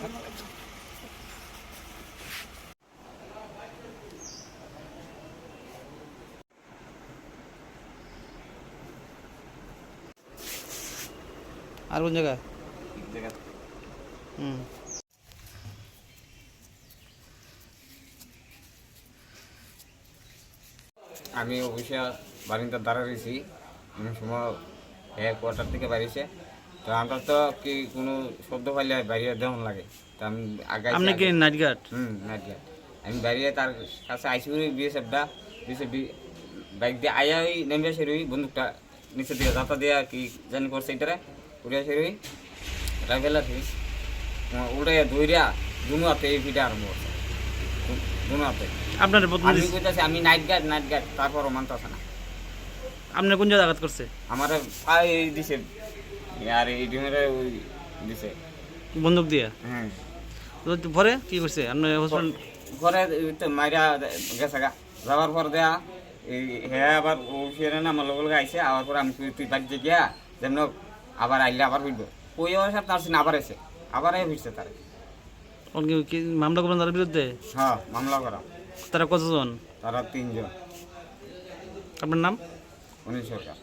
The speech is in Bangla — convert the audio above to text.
আর কোন জায়গায়? হুম। আমি অফিসে বারিন্দা দাঁড়া রয়েছি। সময় হ্যাঁ কোয়ার্টার থেকে বাড়িছে তো আমরা তো কি কোনো শব্দ পাইলে বাইরে দেওয়ান লাগে। তো আমি আগে আপনি কি নাইট গার্ড হুম নাইট গার্ড আমি বাইরে তার কাছে আইসি করি বিএসএফটা বিএসএফ বাইক দিয়ে আয়া ওই নেমে আসে রই বন্দুকটা নিচের দিকে যাতা দিয়া কি জানি করছে এটারে উড়ে আসে রই। রাইফেলা থেকে উড়ে ধইরা দুনো হাতে এই ভিটা আরম্ভ করছে। দুনো হাতে আপনার আমি কইতাছি আমি নাইট গার্ড নাইট গার্ড তারপরও মানতেছে না। আপনি কোন আঘাত করছে? আমার পাই দিছে। আর এই ডিমের ওই দিছে। বন্দুক দিয়ে? হ্যাঁ। তো পরে কি করছে? আপনি হসপিটাল ঘরে তো মাইরা গেছে গা। যাওয়ার পর দেয়া এই হ্যাঁ আবার ও ফিরে না আমার লগে লগে আইসে আবার পরে আমি তুই বাড়িতে গিয়া যেমন আবার আইলে আবার হইব। কই আমার তার সিন আবার এসে আবার এই হইছে তার। মামলা করবেন তার বিরুদ্ধে? হ্যাঁ মামলা করা। তারা কতজন? তারা তিনজন। আপনার নাম? উনিশ সরকার